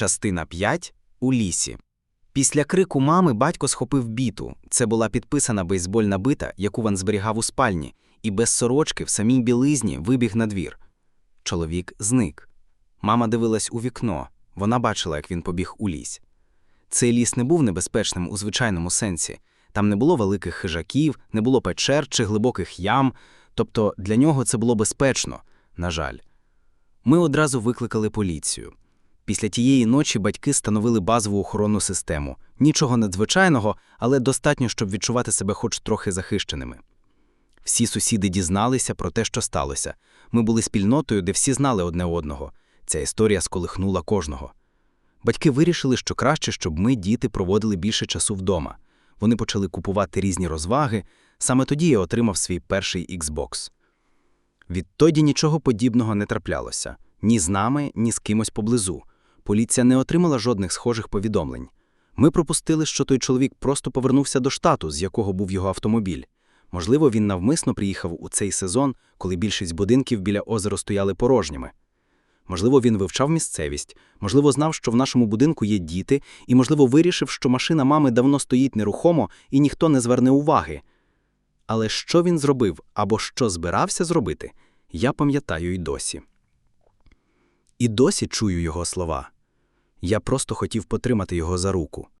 Частина 5. У лісі. Після крику мами батько схопив біту. Це була підписана бейсбольна бита, яку він зберігав у спальні, і без сорочки в самій білизні вибіг на двір. Чоловік зник. Мама дивилась у вікно. Вона бачила, як він побіг у ліс. Цей ліс не був небезпечним у звичайному сенсі. Там не було великих хижаків, не було печер чи глибоких ям. Тобто для нього це було безпечно, на жаль. Ми одразу викликали поліцію. Після тієї ночі батьки становили базову охоронну систему. Нічого надзвичайного, але достатньо, щоб відчувати себе хоч трохи захищеними. Всі сусіди дізналися про те, що сталося. Ми були спільнотою, де всі знали одне одного. Ця історія сколихнула кожного. Батьки вирішили, що краще, щоб ми, діти, проводили більше часу вдома. Вони почали купувати різні розваги. Саме тоді я отримав свій перший Xbox. Відтоді нічого подібного не траплялося ні з нами, ні з кимось поблизу. Поліція не отримала жодних схожих повідомлень. Ми пропустили, що той чоловік просто повернувся до штату, з якого був його автомобіль. Можливо, він навмисно приїхав у цей сезон, коли більшість будинків біля озера стояли порожніми. Можливо, він вивчав місцевість, можливо, знав, що в нашому будинку є діти, і, можливо, вирішив, що машина мами давно стоїть нерухомо і ніхто не зверне уваги. Але що він зробив або що збирався зробити, я пам'ятаю й досі. І досі чую його слова. Я просто хотів потримати його за руку.